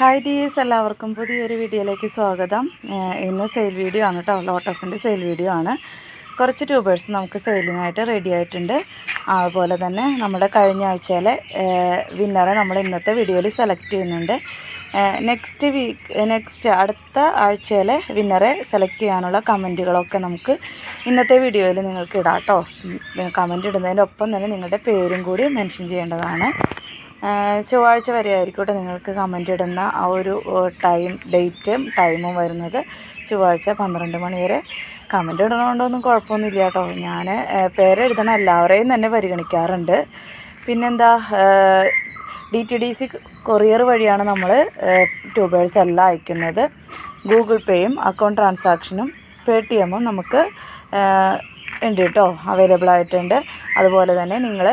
Hi dears എല്ലാവർക്കും പുതിയൊരു വീഡിയോയിലേക്ക് സ്വാഗതം. ഇന്ന് സെയിൽ വീഡിയോ ആണ് കേട്ടോ ലോട്ടസിന്റെ സെയിൽ വീഡിയോ ആണ്. കുറച്ച് ട്യൂബേഴ്സ് നമുക്ക് സെയിലിനായിട്ട് റെഡി ആയിട്ടുണ്ട്. അതുപോലെ തന്നെ നമ്മുടെ കഴിഞ്ഞ ആഴ്ചയിലെ വിന്നറെ നമ്മൾ ഇന്നത്തെ വീഡിയോയിൽ സെലക്ട് ചെയ്യുന്നുണ്ട്. നെക്സ്റ്റ് വീക്ക് നെക്സ്റ്റ് അടുത്ത ആഴ്ചയിലെ വിന്നറെ സെലക്ട് ചെയ്യാനുള്ള കമന്റുകളൊക്കെ നമുക്ക് ഇന്നത്തെ വീഡിയോയിൽ നിങ്ങൾക്ക് ഇടാം കേട്ടോ കമന്റ് ഇടുന്നതിന്റെ ഒപ്പം തന്നെ നിങ്ങളുടെ പേരും കൂടി മെൻഷൻ ചെയ്യേണ്ടതാണ്. ചൊവ്വാഴ്ച വരെ ആയിരിക്കട്ടെ നിങ്ങൾക്ക് കമന്റ് ഇടുന്ന ആ ഒരു ടൈം ഡേറ്റും ടൈമും വരുന്നത്. ചൊവ്വാഴ്ച പന്ത്രണ്ട് മണി വരെ കമന്റ് ഇടണോണ്ടൊന്നും കുഴപ്പമൊന്നുമില്ല കേട്ടോ. ഞാൻ പേരെഴുതണ. എല്ലാവരെയും തന്നെ പരിഗണിക്കാറുണ്ട്. പിന്നെന്താ D T D C courier വഴിയാണ് നമ്മൾ ട്യൂബേഴ്സ് എല്ലാം അയക്കുന്നത്. ഗൂഗിൾ പേയും അക്കൗണ്ട് ട്രാൻസാക്ഷനും പേ ടി എമ്മും നമുക്ക് ഉണ്ട് കേട്ടോ. അവൈലബിൾ ആയിട്ടുണ്ട്. അതുപോലെ തന്നെ നിങ്ങൾ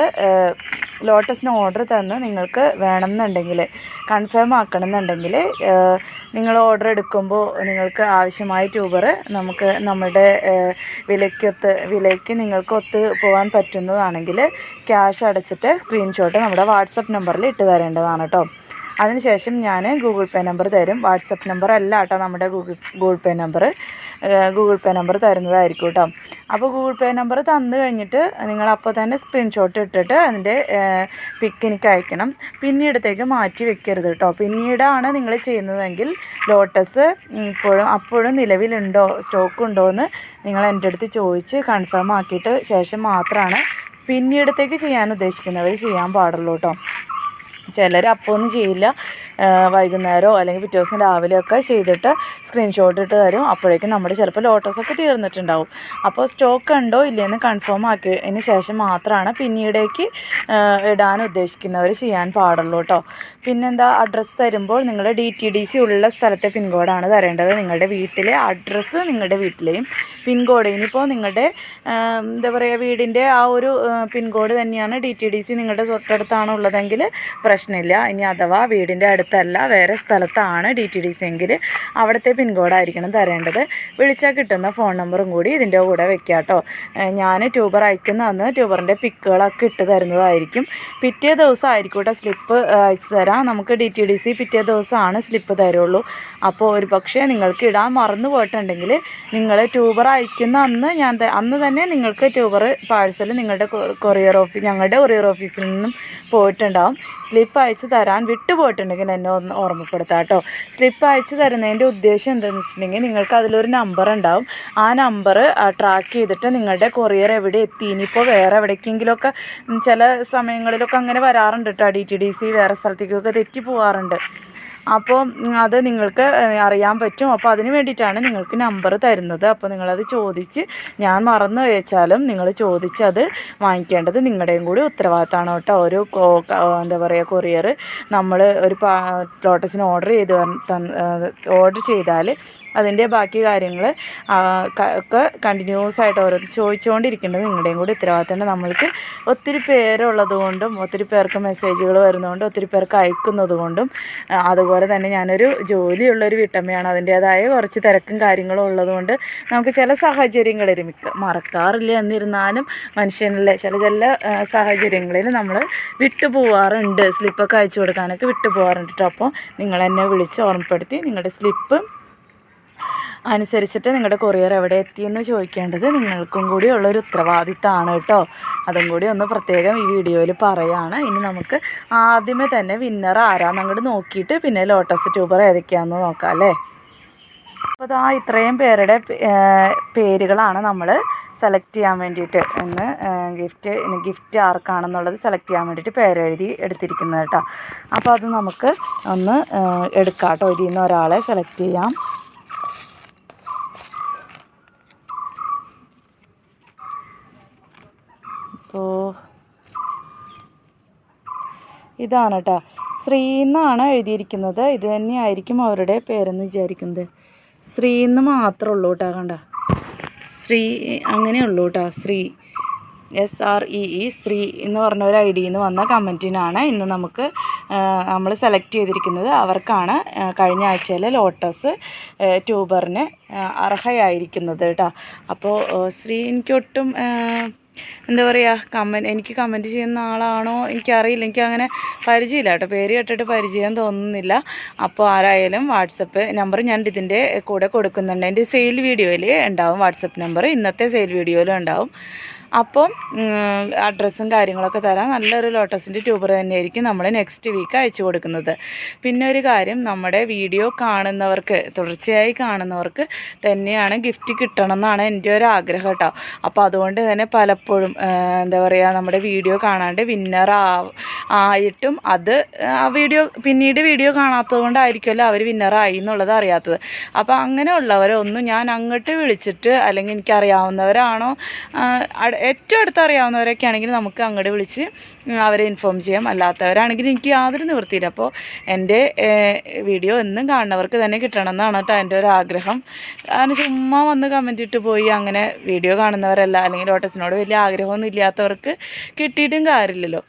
ലോട്ടസിന് ഓർഡർ തന്ന് നിങ്ങൾക്ക് വേണമെന്നുണ്ടെങ്കിൽ കൺഫേം ആക്കണമെന്നുണ്ടെങ്കിൽ നിങ്ങൾ ഓർഡർ എടുക്കുമ്പോൾ നിങ്ങൾക്ക് ആവശ്യമായ ട്യൂബർ നമുക്ക് നമ്മുടെ വിലയ്ക്കൊത്ത് വിലയ്ക്ക് നിങ്ങൾക്ക് ഒത്ത് പോകാൻ പറ്റുന്നതാണെങ്കിൽ ക്യാഷ് അടച്ചിട്ട് സ്ക്രീൻഷോട്ട് നമ്മുടെ വാട്സപ്പ് നമ്പറിൽ ഇട്ട് തരേണ്ടതാണ് കേട്ടോ. അതിനുശേഷം ഞാൻ ഗൂഗിൾ പേ നമ്പർ തരും. വാട്സപ്പ് നമ്പർ അല്ല കേട്ടോ നമ്മുടെ Google Google Pay number. Google Pay number തരുന്നതായിരിക്കും കേട്ടോ അപ്പോൾ ഗൂഗിൾ പേ നമ്പർ തന്നു കഴിഞ്ഞിട്ട് നിങ്ങൾ അപ്പോൾ തന്നെ സ്ക്രീൻഷോട്ട് ഇട്ടിട്ട് അതിന്റെ പിക്ക് എനിക്ക് അയക്കണം. പിന്നീടത്തേക്ക് മാറ്റി വെക്കരുത് കേട്ടോ പിന്നീടാണ് നിങ്ങൾ ചെയ്യുന്നതെങ്കിൽ ലോട്ടസ് ഇപ്പോഴും അപ്പോഴും നിലവിലുണ്ടോ സ്റ്റോക്ക് ഉണ്ടോ എന്ന് നിങ്ങൾ എന്റെ അടുത്ത് ചോദിച്ച് കൺഫേം ആക്കിയിട്ട് ശേഷം മാത്രമാണ് പിന്നീടത്തേക്ക് ചെയ്യാൻ ഉദ്ദേശിക്കുന്നവർ ചെയ്യാൻ പാടുള്ളൂ കേട്ടോ ചിലർ അപ്പോൾ ഒന്നും ചെയ്യില്ല. വൈകുന്നേരമോ അല്ലെങ്കിൽ പിറ്റേ ദിവസം രാവിലെയൊക്കെ ചെയ്തിട്ട് സ്ക്രീൻഷോട്ട് ഇട്ട് തരും. അപ്പോഴേക്കും നമ്മുടെ ചിലപ്പോൾ ലോട്ടസൊക്കെ തീർന്നിട്ടുണ്ടാവും. അപ്പോൾ സ്റ്റോക്ക് ഉണ്ടോ ഇല്ലയെന്ന് കൺഫേം ആക്കിയതിന് ശേഷം മാത്രമാണ് പിന്നീടേക്ക് ഇടാൻ ഉദ്ദേശിക്കുന്നവർ ചെയ്യാൻ പാടുള്ളൂ കേട്ടോ പിന്നെന്താ അഡ്രസ്സ് തരുമ്പോൾ നിങ്ങളുടെ ഡി ടി ഡി സി ഉള്ള സ്ഥലത്തെ പിൻകോഡാണ് തരേണ്ടത്. നിങ്ങളുടെ വീട്ടിലെ അഡ്രസ്സ് നിങ്ങളുടെ വീട്ടിലെയും പിൻകോഡ് ഇനിയിപ്പോൾ നിങ്ങളുടെ എന്താ പറയുക വീടിന്റെ ആ ഒരു പിൻകോഡ് തന്നെയാണ് ഡി ടി ഡി സി നിങ്ങളുടെ തൊട്ടടുത്താണ് ഉള്ളതെങ്കിൽ പ്രശ്നമില്ല. ഇനി അഥവാ വീടിന്റെ അടുത്തല്ല വേറെ സ്ഥലത്താണ് ഡി ടി ഡി സി എങ്കിൽ അവിടുത്തെ പിൻകോഡായിരിക്കണം തരേണ്ടത്. വിളിച്ചാൽ കിട്ടുന്ന ഫോൺ നമ്പറും കൂടി ഇതിന്റെ കൂടെ വെക്കാം കേട്ടോ ഞാൻ ട്യൂബർ അയക്കുന്ന അന്ന് ട്യൂബറിന്റെ പിക്കുകളൊക്കെ ഇട്ട് തരുന്നതായിരിക്കും. പിറ്റേ ദിവസം ആയിരിക്കട്ടെ സ്ലിപ്പ് അയച്ചു തരാം. നമുക്ക് ഡി ടി ഡി സി പിറ്റേ ദിവസമാണ് സ്ലിപ്പ് തരുള്ളൂ. അപ്പോൾ ഒരു പക്ഷേ നിങ്ങൾക്ക് ഇടാൻ മറന്നു പോയിട്ടുണ്ടെങ്കിൽ നിങ്ങൾ ട്യൂബർ അയക്കുന്ന അന്ന് ഞാൻ അന്ന് തന്നെ നിങ്ങൾക്ക് ട്യൂബർ പാഴ്സൽ നിങ്ങളുടെ കൊറിയർ ഓഫീസ് ഞങ്ങളുടെ കൊറിയർ ഓഫീസിൽ നിന്നും പോയിട്ടുണ്ടാവും. സ്ലിപ്പ് അയച്ചു തരാൻ വിട്ടുപോയിട്ടുണ്ടെങ്കിൽ എന്നെ ഒന്ന് ഓർമ്മപ്പെടുത്താം കേട്ടോ. സ്ലിപ്പ് അയച്ചു തരുന്നതിന്റെ ഉദ്ദേശം എന്താണെന്ന് വെച്ചിട്ടുണ്ടെങ്കിൽ നിങ്ങൾക്ക് അതിലൊരു നമ്പർ ഉണ്ടാവും. ആ നമ്പർ ട്രാക്ക് ചെയ്തിട്ട് നിങ്ങളുടെ കൊറിയർ എവിടെ എത്തി. ഇനിയിപ്പോൾ വേറെ എവിടേക്കെങ്കിലുമൊക്കെ ചില സമയങ്ങളിലൊക്കെ അങ്ങനെ വരാറുണ്ട് കേട്ടോ. ഡി ടി ഡി സി വേറെ സ്ഥലത്തേക്കൊക്കെ തെറ്റി പോകാറുണ്ട് അപ്പോൾ അത് നിങ്ങൾക്ക് അറിയാൻ പറ്റും. അപ്പോൾ അതിന് വേണ്ടിയിട്ടാണ് നിങ്ങൾക്ക് നമ്പർ തരുന്നത്. അപ്പോൾ നിങ്ങളത് ചോദിച്ച് ഞാൻ മറന്നു വെച്ചാലും നിങ്ങൾ ചോദിച്ച് അത് വാങ്ങിക്കേണ്ടത് നിങ്ങളുടെയും കൂടി ഉത്തരവാദിത്തമാണ് കേട്ടോ. ഒരു എന്താ പറയുക കൊറിയർ നമ്മൾ ഒരു ലോട്ടസിന് ഓർഡർ ചെയ്ത് ഓർഡർ ചെയ്താൽ അതിന്റെ ബാക്കി കാര്യങ്ങൾ ഒക്കെ കണ്ടിന്യൂസ് ആയിട്ട് ഓരോ ചോദിച്ചുകൊണ്ടിരിക്കേണ്ടത് നിങ്ങളുടെയും കൂടി ഉത്തരവാദിത്തമുണ്ട് നമ്മൾക്ക് ഒത്തിരി പേരുള്ളത് കൊണ്ടും ഒത്തിരി പേർക്ക് മെസ്സേജുകൾ വരുന്നതുകൊണ്ടും ഒത്തിരി പേർക്ക് അയക്കുന്നത് കൊണ്ടും അതുപോലെ തന്നെ ഞാനൊരു ജോലിയുള്ളൊരു വീട്ടമ്മയാണ്. അതിന്റേതായ കുറച്ച് തിരക്കും കാര്യങ്ങളും ഉള്ളതുകൊണ്ട് നമുക്ക് ചില സാഹചര്യങ്ങളിൽ മിക്ക മറക്കാറില്ല എന്നിരുന്നാലും മനുഷ്യനിലെ ചില ചില സാഹചര്യങ്ങളിൽ നമ്മൾ വിട്ടുപോവാറുണ്ട്. സ്ലിപ്പൊക്കെ അയച്ചു കൊടുക്കാനൊക്കെ വിട്ടു പോകാറുണ്ട് കേട്ടോ അപ്പോൾ നിങ്ങൾ എന്നെ വിളിച്ച് ഓർമ്മപ്പെടുത്തി നിങ്ങളുടെ സ്ലിപ്പ് അനുസരിച്ചിട്ട് നിങ്ങളുടെ കൊറിയർ എവിടെ എത്തിയെന്ന് ചോദിക്കേണ്ടത് നിങ്ങൾക്കും കൂടി ഉള്ളൊരു ഉത്തരവാദിത്തമാണ് കേട്ടോ. അതും കൂടി ഒന്ന് പ്രത്യേകം ഈ വീഡിയോയിൽ പറയാണ്. ഇനി നമുക്ക് ആദ്യമേ തന്നെ വിന്നർ ആരാന്ന് അങ്ങോട്ട് നോക്കിയിട്ട് പിന്നെ ലോട്ടസ് ട്യൂബർ ഏതൊക്കെയാണെന്ന് നോക്കാം അല്ലേ? അപ്പോൾ ഇതാ ഇത്രയും പേരുടെ പേരുകളാണ് നമ്മൾ സെലക്ട് ചെയ്യാൻ വേണ്ടിയിട്ട് ഒന്ന് ഗിഫ്റ്റ് ഗിഫ്റ്റ് ആർക്കാണെന്നുള്ളത് സെലക്ട് ചെയ്യാൻ വേണ്ടിയിട്ട് പേരെഴുതി എടുത്തിരിക്കുന്നത് കേട്ടോ. അപ്പോൾ അത് നമുക്ക് ഒന്ന് എടുക്കാം കേട്ടോ ഇതിൽ നിന്ന് ഒരാളെ സെലക്ട് ചെയ്യാം. അപ്പോൾ ഇതാണ് കേട്ടോ ശ്രീ എന്നാണ് എഴുതിയിരിക്കുന്നത്. ഇത് തന്നെയായിരിക്കും അവരുടെ പേരെന്ന് വിചാരിക്കുന്നത്. ശ്രീ എന്ന് മാത്രമേ ഉള്ളൂ കേട്ടോ കണ്ട. ശ്രീ അങ്ങനെയുള്ളൂ കേട്ടോ Sree S R E E Sree എന്ന് പറഞ്ഞ ഒരു ഐ ഡിയിൽ നിന്ന് വന്ന കമന്റിനാണ് ഇന്ന് നമുക്ക് നമ്മൾ സെലക്ട് ചെയ്തിരിക്കുന്നത്. അവർക്കാണ് കഴിഞ്ഞ ആഴ്ചയിലെ ലോട്ടസ് ട്യൂബറിന് അർഹയായിരിക്കുന്നത് കേട്ടോ. അപ്പോൾ ശ്രീ എനിക്കൊട്ടും എന്താ പറയുക കമന്റ് എനിക്ക് കമന്റ് ചെയ്യുന്ന ആളാണോ എനിക്കറിയില്ല. എനിക്ക് അങ്ങനെ പരിചയമില്ല കേട്ടോ. പേര് കേട്ടിട്ട് പരിചയം തോന്നുന്നില്ല. അപ്പോൾ ആരായാലും വാട്സപ്പ് നമ്പർ ഞാൻ ഇതിന്റെ കൂടെ കൊടുക്കുന്നുണ്ട്. എന്റെ സെയിൽ വീഡിയോയിൽ ഉണ്ടാവും വാട്സപ്പ് നമ്പർ ഇന്നത്തെ സെയിൽ വീഡിയോയിലും ഉണ്ടാവും. അപ്പം അഡ്രസ്സും കാര്യങ്ങളൊക്കെ തരാം. നല്ലൊരു ലോട്ടസിന്റെ ട്യൂബർ തന്നെയായിരിക്കും നമ്മൾ നെക്സ്റ്റ് വീക്ക് അയച്ചു കൊടുക്കുന്നത്. പിന്നെ ഒരു കാര്യം നമ്മുടെ വീഡിയോ കാണുന്നവർക്ക് തുടർച്ചയായി കാണുന്നവർക്ക് തന്നെയാണ് ഗിഫ്റ്റ് കിട്ടണം എന്നാണ് എന്റെ ഒരു ആഗ്രഹം കേട്ടോ. അപ്പോൾ അതുകൊണ്ട് തന്നെ പലപ്പോഴും എന്താ പറയുക നമ്മുടെ വീഡിയോ കാണാണ്ട് വിന്നർ ആയിട്ടും അത് ആ വീഡിയോ പിന്നീട് വീഡിയോ കാണാത്തത് കൊണ്ടായിരിക്കുമല്ലോ അവർ വിന്നറായി എന്നുള്ളത് അറിയാത്തത്. അപ്പോൾ അങ്ങനെയുള്ളവരെ ഒന്നും ഞാൻ അങ്ങോട്ട് വിളിച്ചിട്ട് അല്ലെങ്കിൽ എനിക്കറിയാവുന്നവരാണോ ഏറ്റവും അടുത്ത് അറിയാവുന്നവരൊക്കെ ആണെങ്കിൽ നമുക്ക് അങ്ങോട്ട് വിളിച്ച് അവരെ ഇൻഫോം ചെയ്യാം. അല്ലാത്തവരാണെങ്കിൽ എനിക്ക് യാതൊരു നിവൃത്തിയില്ല. അപ്പോൾ എന്റെ വീഡിയോ എന്നും കാണുന്നവർക്ക് തന്നെ കിട്ടണം എന്നാണ് കേട്ടോ എന്റെ ഒരു ആഗ്രഹം. കാരണം ചുമ്മാ വന്ന് കമന്റ് ഇട്ട് പോയി അങ്ങനെ വീഡിയോ കാണുന്നവരല്ല. അല്ലെങ്കിൽ ഓട്ടസിനോട് വലിയ ആഗ്രഹമൊന്നും ഇല്ലാത്തവർക്ക് കിട്ടിയിട്ടും കാര്യമില്ലല്ലോ.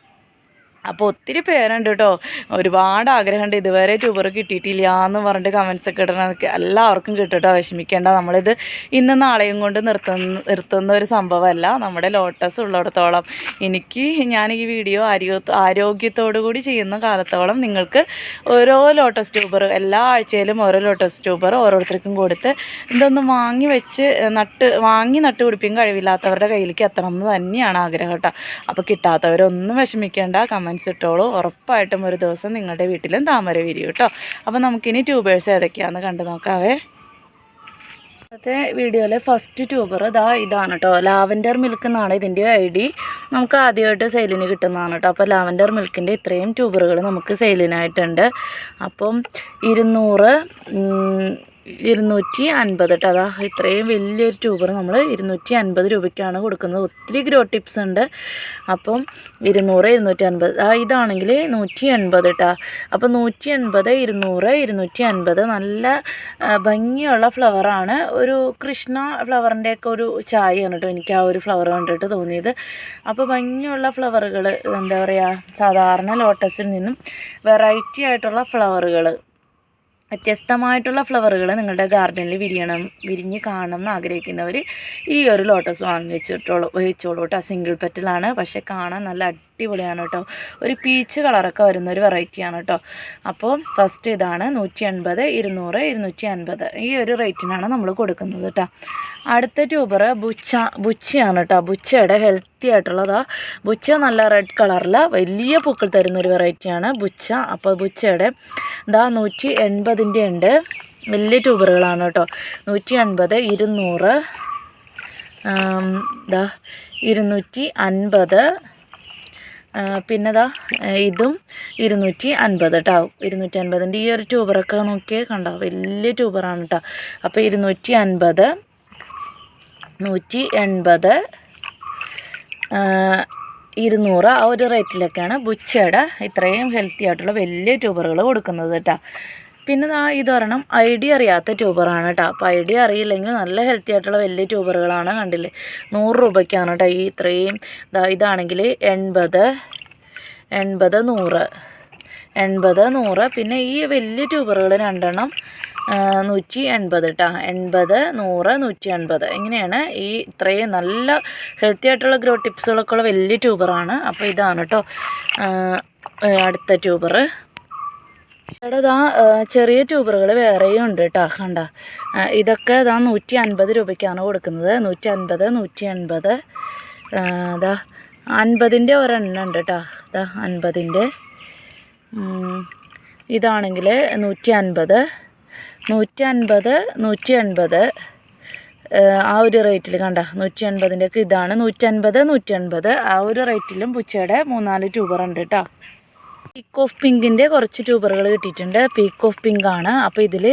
അപ്പോൾ ഒത്തിരി പേരുണ്ട് കേട്ടോ ഒരുപാട് ആഗ്രഹമുണ്ട് ഇതുവരെ ട്യൂബർ കിട്ടിയിട്ടില്ല എന്ന് പറഞ്ഞിട്ട് കമൻസ് ഒക്കെ ഇടണതൊക്കെ എല്ലാവർക്കും കിട്ടട്ടോ. വിഷമിക്കേണ്ട. നമ്മളിത് ഇന്ന് നാളെയും കൊണ്ട് നിർത്തുന്ന നിർത്തുന്ന ഒരു സംഭവമല്ല. നമ്മുടെ ലോട്ടസ് ഉള്ളിടത്തോളം. എനിക്ക് ഞാൻ ഈ വീഡിയോ ആരോഗ്യ ആരോഗ്യത്തോടു കൂടി ചെയ്യുന്ന കാലത്തോളം നിങ്ങൾക്ക് ഓരോ ലോട്ടസ് ട്യൂബർ എല്ലാ ആഴ്ചയിലും ഓരോ ലോട്ടസ് ട്യൂബർ ഓരോരുത്തർക്കും കൊടുത്ത് ഇതൊന്ന് വാങ്ങി വെച്ച് നട്ട് വാങ്ങി നട്ട് പിടിപ്പിക്കാൻ കഴിവില്ലാത്തവരുടെ കയ്യിലേക്ക് എത്തണം എന്ന് തന്നെയാണ് ആഗ്രഹം കേട്ടോ അപ്പോൾ കിട്ടാത്തവരൊന്നും വിഷമിക്കേണ്ട. കമൻസ് ഇട്ടോളൂ. ഉറപ്പായിട്ടും ഒരു ദിവസം നിങ്ങളുടെ വീട്ടിലും താമര വിരിയും കേട്ടോ. അപ്പോൾ നമുക്കിനി ട്യൂബേഴ്സ് ഏതൊക്കെയാണെന്ന് കണ്ടു നോക്കാവേ. ഇന്നത്തെ വീഡിയോയിലെ ഫസ്റ്റ് ട്യൂബർ ഇതാ ഇതാണ് കേട്ടോ. ലാവൻഡർ മിൽക്ക് എന്നാണ് ഇതിന്റെ ഐ ഡി നമുക്ക് ആദ്യമായിട്ട് സെയിലിന് കിട്ടുന്നതാണ് കേട്ടോ. അപ്പോൾ ലാവൻഡർ മിൽക്കിന്റെ ഇത്രയും ട്യൂബറുകൾ നമുക്ക് സെയിലിനായിട്ടുണ്ട് അപ്പം ഇരുന്നൂറ് ഇരുന്നൂറ്റി അൻപത് കേട്ടോ അതാ ഇത്രയും വലിയൊരു ട്യൂബർ നമ്മൾ ഇരുന്നൂറ്റി അൻപത് രൂപയ്ക്കാണ് കൊടുക്കുന്നത്. ഒത്തിരി ഗ്രോ ടിപ്സ് ഉണ്ട്. അപ്പം ഇരുന്നൂറ് ഇരുന്നൂറ്റി അൻപത് ആ ഇതാണെങ്കിൽ നൂറ്റി എൺപത് കേട്ടോ അപ്പോൾ നൂറ്റി എൺപത് ഇരുന്നൂറ് ഇരുന്നൂറ്റി അൻപത് നല്ല ഭംഗിയുള്ള ഫ്ലവറാണ് ഒരു കൃഷ്ണ ഫ്ലവറിന്റെ ഒക്കെ ഒരു ചായയാണ് കേട്ടോ എനിക്ക് ആ ഒരു ഫ്ലവർ കണ്ടിട്ട് തോന്നിയത്. അപ്പോൾ ഭംഗിയുള്ള ഫ്ലവറുകൾ എന്താ പറയുക സാധാരണ ലോട്ടസിൽ നിന്നും വെറൈറ്റി ആയിട്ടുള്ള ഫ്ലവറുകൾ വ്യത്യസ്തമായിട്ടുള്ള ഫ്ലവറുകൾ നിങ്ങളുടെ ഗാർഡനിൽ വിരിയണം വിരിഞ്ഞ് കാണണം എന്ന് ആഗ്രഹിക്കുന്നവർ ഈ ഒരു ലോട്ടസ് വാങ്ങി വെച്ചിട്ടോളൂ വെച്ചോളൂ കേട്ടോ സിംഗിൾ പെറ്റലാണ് പക്ഷേ കാണാൻ നല്ല അടിപൊളിയാണ് കേട്ടോ. ഒരു പീച്ച് കളറൊക്കെ വരുന്ന ഒരു വെറൈറ്റിയാണ് കേട്ടോ. അപ്പോൾ ഫസ്റ്റ് ഇതാണ് നൂറ്റി അൻപത് ഇരുന്നൂറ് ഇരുന്നൂറ്റി അൻപത് ഈ ഒരു റേറ്റിനാണ് നമ്മൾ കൊടുക്കുന്നത് കേട്ടോ. അടുത്ത ട്യൂബർ ബുച്ച ബുച്ചയാണ് കേട്ടോ. ബുച്ചയുടെ ഹെൽത്തി ആയിട്ടുള്ളതാ ബുച്ച നല്ല റെഡ് കളറിൽ വലിയ പൂക്കൾ തരുന്ന ഒരു വെറൈറ്റിയാണ് ബുച്ച. അപ്പോൾ ബുച്ചയുടെ ഇതാ നൂറ്റി എൺപതിന്റെ ഉണ്ട്. വലിയ ട്യൂബറുകളാണ് കേട്ടോ. നൂറ്റി അൻപത് ഇരുന്നൂറ് ഇതാ ഇരുന്നൂറ്റി അൻപത് ആ, പിന്നെ ദാ ഇതും ഇരുന്നൂറ്റി അൻപത് കേട്ടോ ഇരുന്നൂറ്റി അൻപതിന്റെ ഈ ഒരു ട്യൂബറൊക്കെ നോക്കിയേ കണ്ടോ? വലിയ ട്യൂബറാണ് കേട്ടോ അപ്പോൾ ഇരുന്നൂറ്റി അൻപത് നൂറ്റി എൺപത് ഇരുന്നൂറ് ആ ഒരു റേറ്റിലൊക്കെയാണ് ബുച്ചയുടെ ഇത്രയും ഹെൽത്തി ആയിട്ടുള്ള വലിയ ട്യൂബറുകൾ കൊടുക്കുന്നത് കേട്ടോ പിന്നെ ദാ ഇതൊരെണ്ണം ഐഡിയ അറിയാത്ത ട്യൂബറാണ് കേട്ടോ. അപ്പോൾ ഐഡിയ അറിയില്ലെങ്കിൽ നല്ല ഹെൽത്തി ആയിട്ടുള്ള വലിയ ട്യൂബറുകളാണ് കണ്ടില്ലേ? നൂറ് രൂപയ്ക്കാണ് കേട്ടോ ഈ ഇത്രയും. ഇതാണെങ്കിൽ എൺപത് എൺപത് നൂറ് എൺപത് നൂറ്. പിന്നെ ഈ വലിയ ട്യൂബറുകൾ രണ്ടെണ്ണം ആ, നൂറ്റി എൺപത് കേട്ടോ എൺപത് നൂറ് നൂറ്റി എൺപത്. ഇങ്ങനെയാണ് ഈ ഇത്രയും നല്ല ഹെൽത്തി ആയിട്ടുള്ള ഗ്രോ ടിപ്സുകളൊക്കെ ഉള്ള വലിയ ട്യൂബറാണ്. അപ്പോൾ ഇതാണ് കേട്ടോ അടുത്ത ട്യൂബർ ഇവിടെ ചെറിയ ട്യൂബറുകൾ വേറെയും ഉണ്ട് കേട്ടോ കണ്ട. ഇതൊക്കെ ഇതാ നൂറ്റി അൻപത് രൂപയ്ക്കാണ് കൊടുക്കുന്നത്. നൂറ്റി അൻപത് നൂറ്റി എൺപത് ഇതാ അൻപതിന്റെ ഒരെണ്ണം ഉണ്ട് കേട്ടോ ഇതാ അൻപതിന്റെ. ഇതാണെങ്കിൽ നൂറ്റി അൻപത് നൂറ്റി അൻപത് നൂറ്റി എൺപത് ആ ഒരു റേറ്റിൽ കണ്ട നൂറ്റി അൻപതിന്റെയൊക്കെ ഇതാണ്. നൂറ്റി അൻപത് നൂറ്റി എൺപത് ആ ഒരു റേറ്റിലും പുച്ചയുടെ മൂന്നാൽ ട്യൂബർ ഉണ്ട് കേട്ടോ പീക്ക് ഓഫ് പിങ്കിന്റെ കുറച്ച് ട്യൂബറുകൾ കിട്ടിയിട്ടുണ്ട്. പീക്ക് ഓഫ് പിങ്ക് ആണ്. അപ്പോൾ ഇതിൽ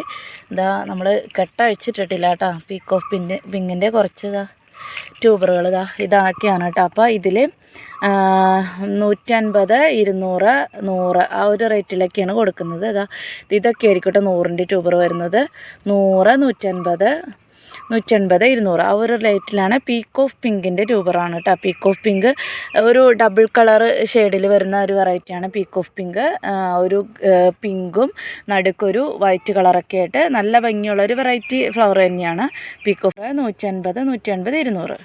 ഇതാ നമ്മൾ കെട്ടഴിച്ചിട്ടിട്ടില്ല കേട്ടോ പീക്ക് ഓഫ് പിന്റെ പിങ്കിന്റെ കുറച്ച് ഇതാ ട്യൂബറുകൾ ഇതാ ഇതാക്കിയാണ് കേട്ടോ അപ്പോൾ ഇതിൽ നൂറ്റൻപത് ഇരുന്നൂറ് നൂറ് ആ ഒരു റേറ്റിലൊക്കെയാണ് കൊടുക്കുന്നത്. ഇതാ ഇതൊക്കെ ആയിരിക്കും കേട്ടോ നൂറിന്റെ ട്യൂബർ വരുന്നത്. നൂറ് നൂറ്റൻപത് നൂറ്റൻപത് ഇരുന്നൂറ്. ആ ഒരു റേറ്റിലാണ് പീക്ക് ഓഫ് പിങ്കിന്റെ ട്യൂബറാണ് കേട്ടോ പീക്ക് ഓഫ് പിങ്ക് ഒരു ഡബിൾ കളർ ഷെയ്ഡിൽ വരുന്ന ഒരു വെറൈറ്റിയാണ് പീക്ക് ഓഫ് പിങ്ക് ഒരു പിങ്കും നടുക്കൊരു വൈറ്റ് കളറൊക്കെ ആയിട്ട് നല്ല ഭംഗിയുള്ള ഒരു വെറൈറ്റി ഫ്ലവർ തന്നെയാണ് പീക്ക് ഓഫ് നൂറ്റൻപത് നൂറ്റൻപത് ഇരുന്നൂറ്.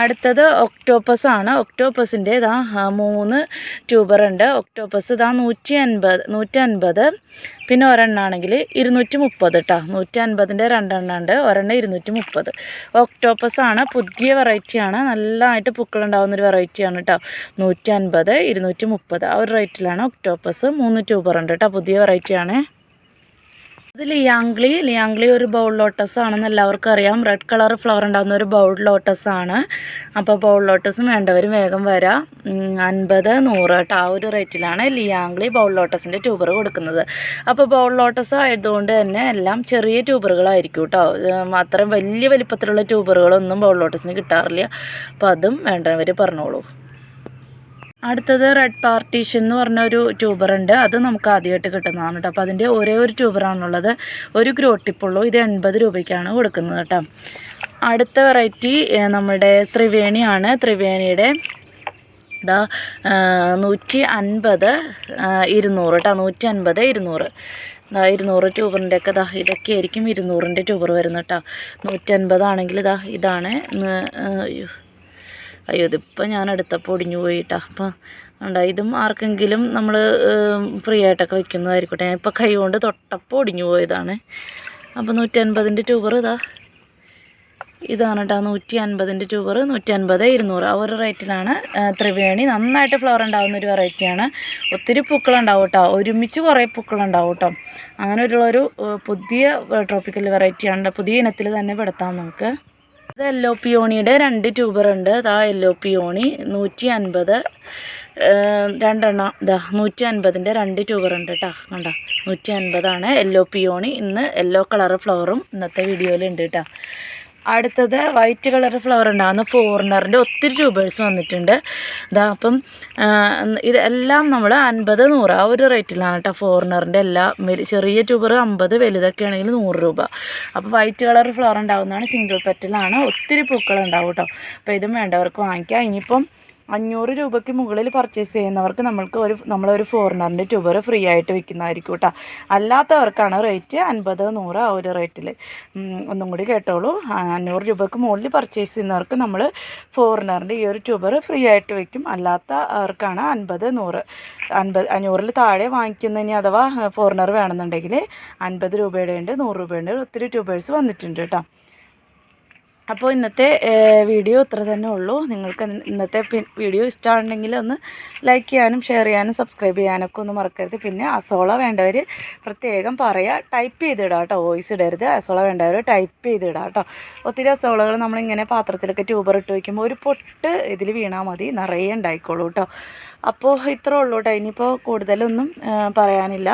അടുത്തത് ഒക്ടോപ്പസ് ആണ്. ഒക്ടോപ്പസിന്റെ ഇതാ മൂന്ന് ട്യൂബർ ഉണ്ട്. ഒക്ടോപ്പസ് ഇതാ നൂറ്റി അൻപത് നൂറ്റി അൻപത് പിന്നെ ഒരെണ്ണാണെങ്കിൽ ഇരുന്നൂറ്റി മുപ്പത് കേട്ടോ നൂറ്റി അൻപതിന്റെ രണ്ടെണ്ണം ഉണ്ട്. ഒരെണ്ണം ഇരുന്നൂറ്റി മുപ്പത് ഒക്ടോപ്പസ് ആണ്. പുതിയ വെറൈറ്റിയാണ് നല്ലതായിട്ട് പൂക്കളുണ്ടാകുന്ന ഒരു വെറൈറ്റിയാണ് കേട്ടോ നൂറ്റി അൻപത് ഇരുന്നൂറ്റി മുപ്പത് ആ ഒരു റേറ്റിലാണ് ഒക്ടോപ്പസ്. മൂന്ന് ട്യൂബർ ഉണ്ട് കേട്ടോ പുതിയ വെറൈറ്റിയാണ് ഇത് ലിയാംഗ്ലി. ലിയാംഗ്ലി ഒരു ബൗൾ ലോട്ടസ് ആണെന്ന് എല്ലാവർക്കും അറിയാം. റെഡ് കളർ ഫ്ലവർ ഉണ്ടാകുന്ന ഒരു ബൗൾ ലോട്ടസ് ആണ് അപ്പോൾ ബൗൾ ലോട്ടസ് വേണ്ടവർ വേഗം വരാം. അൻപത് നൂറ് കേട്ടോ. ആ ഒരു റേറ്റിലാണ് ലിയാംഗ്ലി ബൗൾ ലോട്ടസിന്റെ ട്യൂബർ കൊടുക്കുന്നത്. അപ്പോൾ ബൗൾ ലോട്ടസ് ആയതുകൊണ്ട് തന്നെ എല്ലാം ചെറിയ ട്യൂബറുകളായിരിക്കും കേട്ടോ. അത്രയും വലിയ വലിപ്പത്തിലുള്ള ട്യൂബറുകളൊന്നും ബൗൾ ലോട്ടസിന് കിട്ടാറില്ല. അപ്പോൾ അതും വേണ്ടവർ പറഞ്ഞോളൂ. അടുത്തത് റെഡ് പാർട്ടീഷൻ എന്ന് പറഞ്ഞ ഒരു ട്യൂബർ ഉണ്ട്. അത് നമുക്ക് ആദ്യമായിട്ട് കിട്ടുന്നതാണ് കേട്ടോ അപ്പോൾ അതിന്റെ ഒരേ ഒരു ട്യൂബറാണുള്ളത് ഒരു ഗ്രോട്ടിപ്പുള്ളൂ ഇത് എൺപത് രൂപയ്ക്കാണ് കൊടുക്കുന്നത് കേട്ടോ അടുത്ത വെറൈറ്റി നമ്മുടെ ത്രിവേണിയാണ്. ത്രിവേണിയുടെ ഇതാ നൂറ്റി അൻപത് ഇരുന്നൂറ് കേട്ടോ നൂറ്റി അൻപത് ഇരുന്നൂറ്. ഇതാ ഇരുന്നൂറ് ട്യൂബറിന്റെ ഒക്കെ ഇതാ ഇതൊക്കെ ആയിരിക്കും ഇരുന്നൂറിന്റെ ട്യൂബർ വരുന്നത് കേട്ടോ നൂറ്റൻപതാണെങ്കിൽ ഇതാ ഇതാണ് അയ്യോ ഇതിപ്പോൾ ഞാൻ എടുത്തപ്പോൾ ഒടിഞ്ഞു പോയിട്ടാ. അപ്പം ഉണ്ടോ ഇതും ആർക്കെങ്കിലും നമ്മൾ ഫ്രീ ആയിട്ടൊക്കെ വെക്കുന്നതായിരിക്കട്ടെ. ഞാൻ ഇപ്പോൾ കൈ കൊണ്ട് തൊട്ടപ്പോൾ ഒടിഞ്ഞു പോയതാണ്. അപ്പോൾ നൂറ്റൻപതിന്റെ ട്യൂബർ ഇതാ. ഇതാണ് കേട്ടോ നൂറ്റി അൻപതിന്റെ ട്യൂബർ നൂറ്റി അൻപത് ഇരുന്നൂറ്. ആ ഒരു റേറ്റിലാണ് ത്രിവേണി. നന്നായിട്ട് ഫ്ലവർ ഉണ്ടാകുന്ന ഒരു വെറൈറ്റിയാണ് ഒത്തിരി പൂക്കളുണ്ടാവും കേട്ടോ ഒരുമിച്ച് കുറേ പൂക്കളുണ്ടാവും കേട്ടോ അങ്ങനെ ഒരു പുതിയ ട്രോപ്പിക്കൽ വെറൈറ്റിയാണ് പുതിയ ഇനത്തിൽ തന്നെ പെടുത്താം നമുക്ക്. ഇത് യെല്ലോ പിയോണിയുടെ രണ്ട് ട്യൂബർ ഉണ്ട്. ഇതാ യെല്ലോ പിയോണി നൂറ്റി അൻപത് രണ്ടെണ്ണം. ഇതാ നൂറ്റി അൻപതിന്റെ രണ്ട് ട്യൂബർ ഉണ്ട് കേട്ടോ കണ്ട നൂറ്റി അൻപതാണ് യെല്ലോ പിയോണി ഇന്ന് യെല്ലോ കളർ ഫ്ലവറും ഇന്നത്തെ വീഡിയോയിലുണ്ട് കേട്ടോ അടുത്തത് വൈറ്റ് കളർ ഫ്ലവർ ഉണ്ടാകുന്ന ഫോറിനറിന്റെ ഒത്തിരി ട്യൂബേഴ്സ് വന്നിട്ടുണ്ട്. ഇതാ അപ്പം ഇതെല്ലാം നമ്മൾ അൻപത് നൂറ് ആ ഒരു റേറ്റിലാണ് കേട്ടോ ഫോറിനറിന്റെ എല്ലാ ചെറിയ ട്യൂബർ അമ്പത് വലുതൊക്കെ ആണെങ്കിൽ നൂറ് രൂപ. അപ്പോൾ വൈറ്റ് കളർ ഫ്ലവർ ഉണ്ടാകുന്നതാണ് സിംഗിൾ പെറ്റലാണ് ഒത്തിരി പൂക്കൾ ഉണ്ടാവും കേട്ടോ അപ്പോൾ ഇതും വേണ്ടവർക്ക് വാങ്ങിക്കാം. ഇനിയിപ്പം അഞ്ഞൂറ് രൂപയ്ക്ക് മുകളിൽ പർച്ചേസ് ചെയ്യുന്നവർക്ക് നമ്മൾക്ക് ഒരു നമ്മളൊരു ഫോറിനറിന്റെ ട്യൂബർ ഫ്രീ ആയിട്ട് വിൽക്കുന്നതായിരിക്കും കേട്ടോ അല്ലാത്തവർക്കാണ് റേറ്റ് അൻപത് നൂറ് ആ ഒരു റേറ്റിൽ ഒന്നും കൂടി കേട്ടോളൂ. അഞ്ഞൂറ് രൂപയ്ക്ക് മുകളിൽ പർച്ചേസ് ചെയ്യുന്നവർക്ക് നമ്മൾ ഫോറിനറിന്റെ ഈ ഒരു ട്യൂബർ ഫ്രീ ആയിട്ട് വെക്കും അല്ലാത്തവർക്കാണ് അൻപത് നൂറ് അൻപത് അഞ്ഞൂറിൽ താഴെ വാങ്ങിക്കുന്നതിന് അഥവാ ഫോറിനർ വേണമെന്നുണ്ടെങ്കിൽ അൻപത് രൂപയുടെ ഉണ്ട് നൂറ് രൂപയുടെ ഒത്തിരി ട്യൂബേഴ്സ് വന്നിട്ടുണ്ട് കേട്ടോ അപ്പോൾ ഇന്നത്തെ വീഡിയോ ഇത്ര തന്നെ ഉള്ളൂ. നിങ്ങൾക്ക് ഇന്നത്തെ വീഡിയോ ഇഷ്ടമാണെങ്കിൽ ഒന്ന് ലൈക്ക് ചെയ്യാനും ഷെയർ ചെയ്യാനും സബ്സ്ക്രൈബ് ചെയ്യാനൊക്കെ ഒന്ന് മറക്കരുത്. പിന്നെ അസോള വേണ്ടവർ പ്രത്യേകം പറയുക ടൈപ്പ് ചെയ്തിടുക കേട്ടോ വോയിസ് ഇടരുത്. അസോള വേണ്ടവർ ടൈപ്പ് ചെയ്തിടുക കേട്ടോ ഒത്തിരി അസോളകൾ നമ്മളിങ്ങനെ പാത്രത്തിലൊക്കെ ട്യൂബർ ഇട്ട് വയ്ക്കുമ്പോൾ ഒരു പൊട്ട് ഇതിൽ വീണാൽ മതി. നിറയെ ഉണ്ടായിക്കോളൂ കേട്ടോ അപ്പോൾ ഇത്രേ ഉള്ളൂ കേട്ടോ ഇനിയിപ്പോൾ കൂടുതലൊന്നും പറയാനില്ല.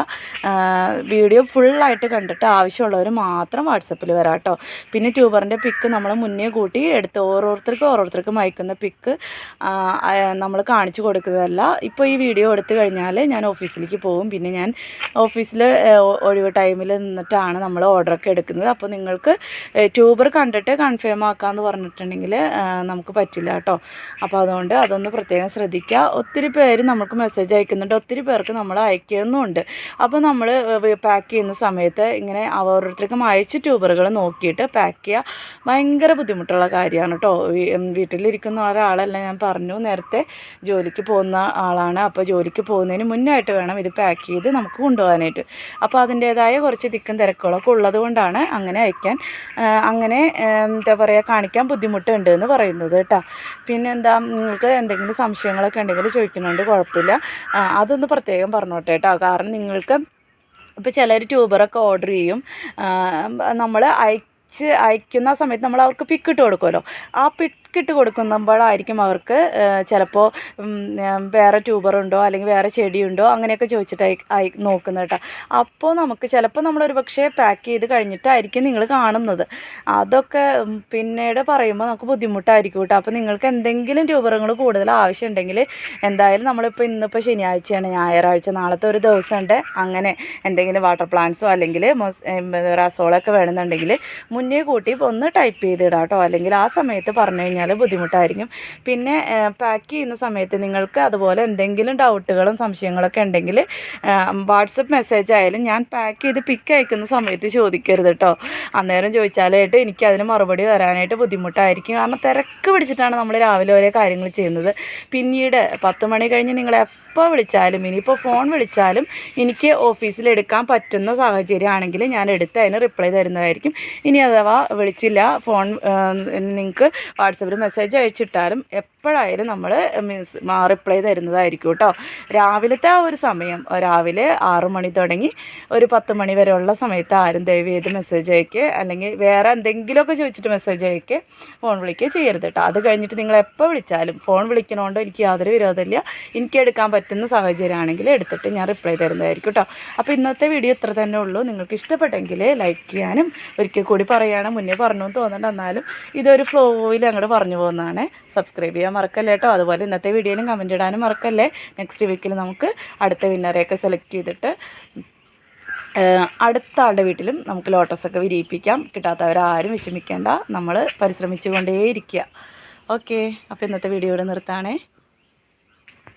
വീഡിയോ ഫുള്ളായിട്ട് കണ്ടിട്ട് ആവശ്യമുള്ളവർ മാത്രം വാട്സപ്പിൽ വരാം കേട്ടോ പിന്നെ ട്യൂബറിന്റെ പിക്ക് നമ്മൾ മുന്നേ കൂട്ടി എടുത്ത് ഓരോരുത്തർക്കും ഓരോരുത്തർക്കും അയക്കുന്ന പിക്ക് നമ്മൾ കാണിച്ചു കൊടുക്കുന്നതല്ല. ഇപ്പോൾ ഈ വീഡിയോ എടുത്തു കഴിഞ്ഞാൽ ഞാൻ ഓഫീസിലേക്ക് പോകും. പിന്നെ ഞാൻ ഓഫീസിൽ ഒഴിവ് ടൈമിൽ നിന്നിട്ടാണ് നമ്മൾ ഓർഡറൊക്കെ എടുക്കുന്നത്. അപ്പോൾ നിങ്ങൾക്ക് ട്യൂബർ കണ്ടിട്ട് കൺഫേം ആക്കാമെന്ന് പറഞ്ഞിട്ടുണ്ടെങ്കിൽ നമുക്ക് പറ്റില്ല കേട്ടോ അപ്പോൾ അതുകൊണ്ട് അതൊന്ന് പ്രത്യേകം ശ്രദ്ധിക്കുക ഒത്തിരി പേര് നമുക്ക് മെസ്സേജ് അയക്കുന്നുണ്ട്. ഒത്തിരി പേർക്ക് നമ്മൾ അയക്കുന്നുമുണ്ട്. അപ്പോൾ നമ്മൾ പാക്ക് ചെയ്യുന്ന സമയത്ത് ഇങ്ങനെ ഓരോരുത്തർക്കും അയച്ച ട്യൂബറുകൾ നോക്കിയിട്ട് പാക്ക് ചെയ്യുക ഭയങ്കര ബുദ്ധിമുട്ടുള്ള കാര്യമാണ് കേട്ടോ വീട്ടിലിരിക്കുന്ന ഒരാളല്ല ഞാൻ പറഞ്ഞു. നേരത്തെ ജോലിക്ക് പോകുന്ന ആളാണ്. അപ്പോൾ ജോലിക്ക് പോകുന്നതിന് മുന്നായിട്ട് വേണം ഇത് പാക്ക് ചെയ്ത് നമുക്ക് കൊണ്ടുപോകാനായിട്ട്. അപ്പോൾ അതിന്റേതായ കുറച്ച് തിക്കും തിരക്കുകളൊക്കെ ഉള്ളത് കൊണ്ടാണ് അങ്ങനെ അയക്കാൻ അങ്ങനെ എന്താ പറയുക കാണിക്കാൻ ബുദ്ധിമുട്ടുണ്ട് എന്ന് പറയുന്നത് കേട്ടോ പിന്നെ എന്താ നിങ്ങൾക്ക് എന്തെങ്കിലും സംശയങ്ങളൊക്കെ ഉണ്ടെങ്കിൽ ചോദിക്കുന്നുണ്ട് കുഴപ്പമില്ല. അതൊന്ന് പ്രത്യേകം പറഞ്ഞോട്ടെ കേട്ടോ. കാരണം നിങ്ങൾക്ക് ഇപ്പോൾ ചിലർ ട്യൂബറൊക്കെ ഓർഡർ ചെയ്യും. നമ്മൾ അയച്ച് അയക്കുന്ന സമയത്ത് നമ്മൾ അവർക്ക് പിക്ക് ഇട്ട് കൊടുക്കുമല്ലോ. ആ പിക്ക് ഇട്ട് കൊടുക്കുമ്പോഴായിരിക്കും അവർക്ക് ചിലപ്പോൾ വേറെ ട്യൂബറുണ്ടോ അല്ലെങ്കിൽ വേറെ ചെടിയുണ്ടോ അങ്ങനെയൊക്കെ ചോദിച്ചിട്ട് ആയി നോക്കുന്നത് കേട്ടോ. അപ്പോൾ നമുക്ക് ചിലപ്പോൾ നമ്മളൊരു പക്ഷേ പാക്ക് ചെയ്ത് കഴിഞ്ഞിട്ടായിരിക്കും നിങ്ങൾ കാണുന്നത്. അതൊക്കെ പിന്നീട് പറയുമ്പോൾ നമുക്ക് ബുദ്ധിമുട്ടായിരിക്കും കേട്ടോ. അപ്പോൾ നിങ്ങൾക്ക് എന്തെങ്കിലും ട്യൂബറുകൾ കൂടുതൽ ആവശ്യമുണ്ടെങ്കിൽ എന്തായാലും നമ്മളിപ്പോൾ ഇന്നിപ്പോൾ ശനിയാഴ്ചയാണ് ഞായറാഴ്ച നാളത്തെ ഒരു ദിവസമുണ്ട്. അങ്ങനെ എന്തെങ്കിലും വാട്ടർ പ്ലാന്റ്സോ അല്ലെങ്കിൽ റസോളൊക്കെ വേണമെന്നുണ്ടെങ്കിൽ മുന്നേ കൂട്ടി ഒന്ന് ടൈപ്പ് ചെയ്തിടാം കേട്ടോ. അല്ലെങ്കിൽ ആ സമയത്ത് പറഞ്ഞു കഴിഞ്ഞാൽ ബുദ്ധിമുട്ടായിരിക്കും. പിന്നെ പാക്ക് ചെയ്യുന്ന സമയത്ത് നിങ്ങൾക്ക് അതുപോലെ എന്തെങ്കിലും ഡൗട്ടുകളും സംശയങ്ങളൊക്കെ ഉണ്ടെങ്കിൽ വാട്സപ്പ് മെസ്സേജ് ആയാലും ഞാൻ പാക്ക് ചെയ്ത് പിക്ക് അയക്കുന്ന സമയത്ത് ചോദിക്കരുത് കേട്ടോ അന്നേരം ചോദിച്ചാലായിട്ട് എനിക്ക് അതിന് മറുപടി തരാനായിട്ട് ബുദ്ധിമുട്ടായിരിക്കും. കാരണം തിരക്ക് പിടിച്ചിട്ടാണ് നമ്മൾ രാവിലെ ഓരോ കാര്യങ്ങൾ ചെയ്യുന്നത്. പിന്നീട് പത്ത് മണി കഴിഞ്ഞ് നിങ്ങൾ എപ്പോൾ വിളിച്ചാലും ഇനിയിപ്പോൾ ഫോൺ വിളിച്ചാലും എനിക്ക് ഓഫീസിൽ എടുക്കാൻ പറ്റുന്ന സാഹചര്യമാണെങ്കിൽ ഞാൻ എടുത്ത് അതിന് റിപ്ലൈ തരുന്നതായിരിക്കും. ഇനി അഥവാ വിളിച്ചില്ല ഫോൺ നിങ്ങൾക്ക് വാട്സപ്പിൽ മെസ്സേജ് അയച്ചിട്ടാലും എപ്പോഴായാലും നമ്മൾ മീൻസ് റിപ്ലൈ തരുന്നതായിരിക്കും കേട്ടോ രാവിലത്തെ ആ ഒരു സമയം രാവിലെ ആറ് മണി തുടങ്ങി ഒരു പത്ത് മണി വരെയുള്ള സമയത്ത് ആരും ദയവ് ചെയ്ത് മെസ്സേജ് അയക്കുക അല്ലെങ്കിൽ വേറെ എന്തെങ്കിലുമൊക്കെ ചോദിച്ചിട്ട് മെസ്സേജ് അയക്കുക ഫോൺ വിളിക്കുക ചെയ്യരുത് കേട്ടോ അത് കഴിഞ്ഞിട്ട് നിങ്ങൾ എപ്പോൾ വിളിച്ചാലും ഫോൺ വിളിക്കണോണ്ടോ എനിക്ക് യാതൊരു വിരോധമില്ല. എനിക്ക് എടുക്കാൻ പറ്റുന്ന സാഹചര്യമാണെങ്കിൽ എടുത്തിട്ട് ഞാൻ റിപ്ലൈ തരുന്നതായിരിക്കും കേട്ടോ അപ്പോൾ ഇന്നത്തെ വീഡിയോ ഇത്ര തന്നെ ഉള്ളൂ. നിങ്ങൾക്ക് ഇഷ്ടപ്പെട്ടെങ്കിൽ ലൈക്ക് ചെയ്യാനും ഒരിക്കൽ കൂടി പറയുകയാണ് മുന്നേ പറഞ്ഞു എന്നാലും ഇതൊരു ഫ്ലോയിൽ അങ്ങോട്ട് പറഞ്ഞു പോകുന്നതാണ്. സബ്സ്ക്രൈബ് ചെയ്യാൻ മറക്കല്ലേ കേട്ടോ അതുപോലെ ഇന്നത്തെ വീഡിയോയിലും കമന്റ് ഇടാനും മറക്കല്ലേ. നെക്സ്റ്റ് വീക്കിൽ നമുക്ക് അടുത്ത വിന്നറെയൊക്കെ സെലക്ട് ചെയ്തിട്ട് അടുത്ത ആളുടെ വീട്ടിലും നമുക്ക് ലോട്ടസൊക്കെ വിരിയിപ്പിക്കാം. കിട്ടാത്തവരാരും വിഷമിക്കേണ്ട. നമ്മൾ പരിശ്രമിച്ചു കൊണ്ടേയിരിക്കുക ഓക്കെ അപ്പോൾ ഇന്നത്തെ വീഡിയോ ഇവിടെ നിർത്താണേ.